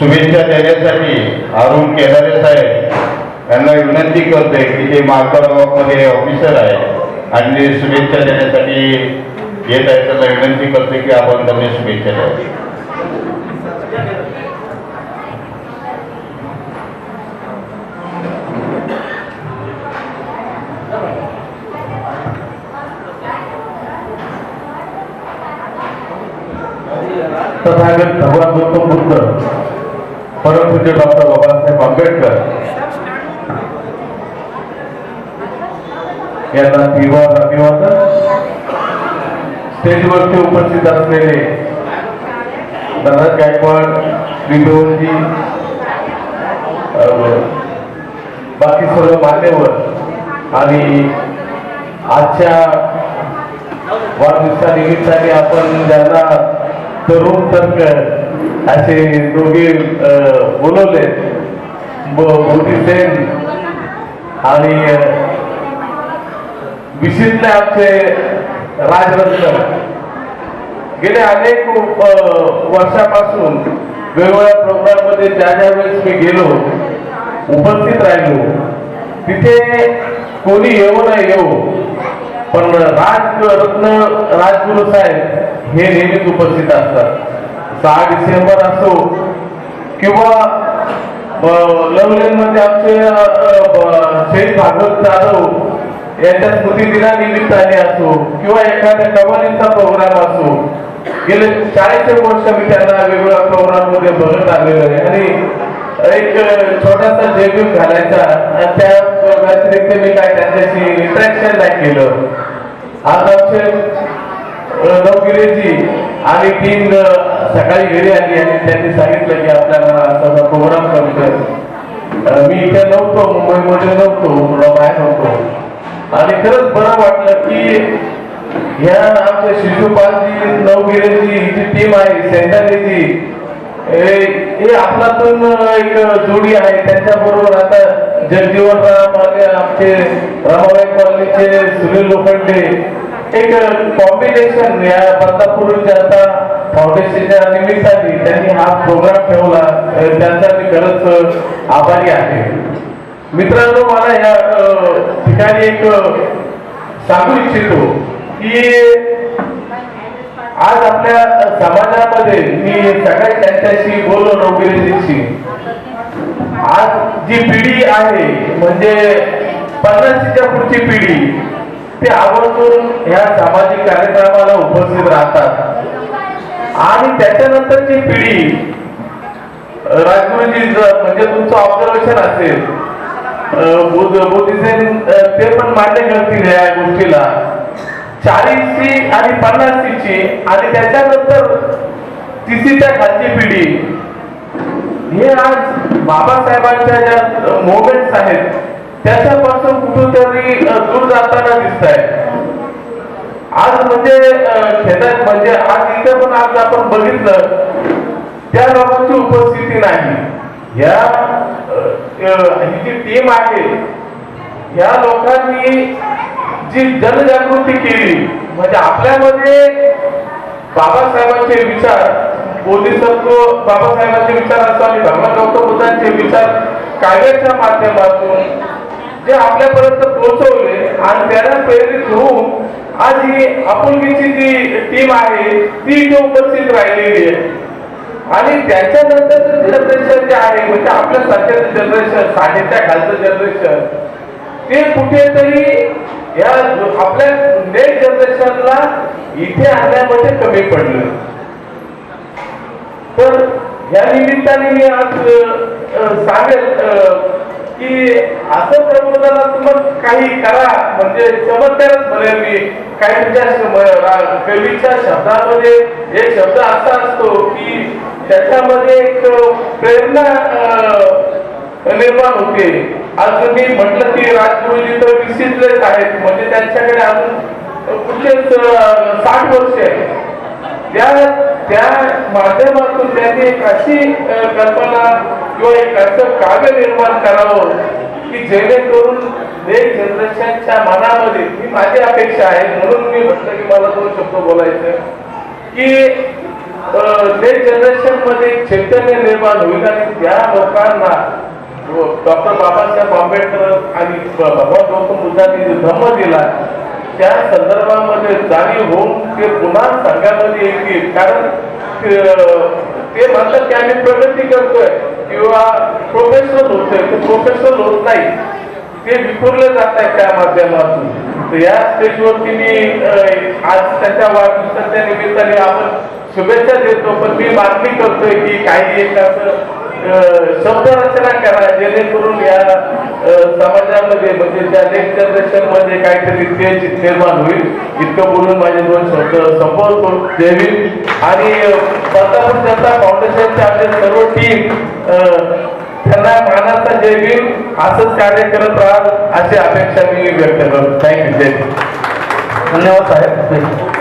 शुभेच्छा देण्यासाठी अरुण केदारे साहेब यांना विनंती करतोय की ते मार्गामध्ये ऑफिसर आहे. आणि ते शुभेच्छा देण्यासाठी येत आहे त्यांना विनंती करतोय की आपण त्यांना शुभेच्छा द्यावी तथागत भगवान गौतम बुद्ध. परमपूज्य डॉक्टर बाबासाहेब आंबेडकर यांना विवाद अभिवादन. स्टेजवरती उपस्थित असलेले दादा गायकवाड विधोजी बाकी सर्व मान्यवर आणि आजच्या वाढदिवसानिमित्ताने आपण ज्यांना तरुण तर्क असे दोघे बोलवले. सेन आणि अ, विशेषतः आमचे राजरत्न. गेले अनेक वर्षापासून वेगवेगळ्या प्रोग्राममध्ये ज्या ज्या वेळेस मी गेलो उपस्थित राहिलो तिथे कोणी येऊ न येऊ पण राजरत्न राजगुरु साहेब हे नेहमीच उपस्थित असतात. सहा डिसेंबर असो किंवा लवलेन मध्ये आमचे अ, भागवत जाधव यांच्या स्मृती दिनानिमित्ताने असो किंवा एखाद्या कमालीचा प्रोग्राम असो. गेले चाळीस एक वर्ष मी त्यांना वेगवेगळ्या प्रोग्राममध्ये बघत आलेलो आहे. आणि एक छोटासा जेबीव घालायचा. आणि त्या व्यतिरिक्त मी काय त्यांच्याशी इंटरॅक्शन नाही केलं. आज आमचे अ, नवगिरेजी आणि टीम सकाळी घरी आली आणि त्यांनी सांगितलं की आपल्याला असा प्रोग्राम करतोय मी इथे नव्हतो मुंबईमध्ये नव्हतो थोडा बाहेर नव्हतो. आणि खरंच बरं वाटलं की ह्या आमच्या शिशुपालजी नवगिरेची ही जी टीम आहे सैन्याची हे आपलातून एक जोडी आहे त्यांच्या बरोबर आता जगजीवन राम आणि आमचे रामाबाई कॉलनीचे सुनील लोखंडे एक कॉम्बिनेशन या बदलापूर आता फाउंडेशनच्या निमित्ताने त्यांनी हा प्रोग्राम ठेवला. त्यांचा मी खरंच आभारी आहे. मित्रांनो मला या ठिकाणी एक सांगू इच्छितो की आज आपल्या समाजामध्ये मी सगळ्या त्यांच्याशी बोललो नोकरीशी आज जी पिढी आहे म्हणजे पन्नासीच्या पुढची पिढी ते आवर्जून ह्या सामाजिक कार्यक्रमाला उपस्थित राहतात. आणि त्याच्यानंतरची पिढी राजगुरुजी म्हणजे तुमचं ऑब्झर्वेशन असेल बुद्ध ते पण मान्य करतील या गोष्टीला. चाळीसची आणि पन्नासीची आणि त्याच्यानंतर तिसीच्या खालची पिढी. हे आज बाबासाहेबांच्या ज्या मोमेंट्स आहेत त्याच्यापासून कुठेतरी दूर जाताना दिसत आहे आज म्हणजे खेदात म्हणजे आज इथे पण आज आपण बघितलं त्या लोकांची उपस्थिती नाही. या ही जी टीम आहे या लोकांनी जी जनजागृती केली म्हणजे आपल्यामध्ये बाबासाहेबांचे विचार बोधिसत्व बाबासाहेबांचे विचार असतो आणि भगवान गौतम बुद्धांचे विचार कायद्याच्या माध्यमातून जे आपल्यापर्यंत पोहोचवले आणि त्याला प्रेरित होऊन आज ही आपुलकीची जी टीम आहे ती इथे उपस्थित राहिलेली आहे. आणि त्याच्यानंतर जनरेशन जे आहे म्हणजे आपल्या सध्याचं जनरेशन साठेच्या खालचं जनरेशन ते कुठेतरी या आपल्या नेक्स्ट जनरेशनला इथे आणण्यामध्ये कमी पडलं. तर या निमित्ताने मी आज सांगेल की असं प्रबोधनाला तुम्ही काही करा. म्हणजे चमत्कारच म्हणेल मी. काही तुमच्या कवीच्या शब्दामध्ये एक शब्द असा असतो की त्याच्यामध्ये एक प्रेरणा निर्माण होते. आज तुम्ही म्हटलं की राजगुरुजी तर विकसितलेच आहेत. म्हणजे त्यांच्याकडे अजून कुठलेच साठ वर्ष आहे त्या त्या माध्यमातून त्यांनी एक अशी कल्पना किंवा एक असं काव्य निर्माण करावं की जेणेकरून नेक्स्ट जनरेशनच्या मनामध्ये ही माझी अपेक्षा आहे. म्हणून मी म्हटलं की मला दोन शब्द बोलायचं. की नेक्स्ट जनरेशनमध्ये चैतन्य निर्माण होईल आणि त्या लोकांना डॉक्टर बाबासाहेब आंबेडकर आणि भगवान गौतम बुद्धांनी धम्म दिला त्या संदर्भामध्ये जाणीव होऊन ते पुन्हा संघामध्ये येतील. कारण ते- म्हणतात की आम्ही प्रगती करतोय किंवा प्रोफेशनल होतोय. ते प्रोफेशनल होत नाही. ते विखुरले जात आहेत त्या माध्यमातून. तर या स्टेजवरती मी आज त्याच्या वाढदिवसाच्या निमित्ताने आपण शुभेच्छा देतो. पण मी मागणी करतोय की काही एक असं शब्दरचना करा जेणेकरून या समाजामध्ये म्हणजे त्या नेक्स्ट जनरेशनमध्ये काहीतरी तेज निर्माण होईल इतकं बोलून माझे दोन शब्द संपवतो. देवी आणि अं, जनता फाउंडेशनचे आपले सर्व टीम त्यांना मानाचा जय भीम. असंच कार्य करत राहा अशी अपेक्षा मी व्यक्त करतो. थँक्यू जय धन्यवाद साहेब.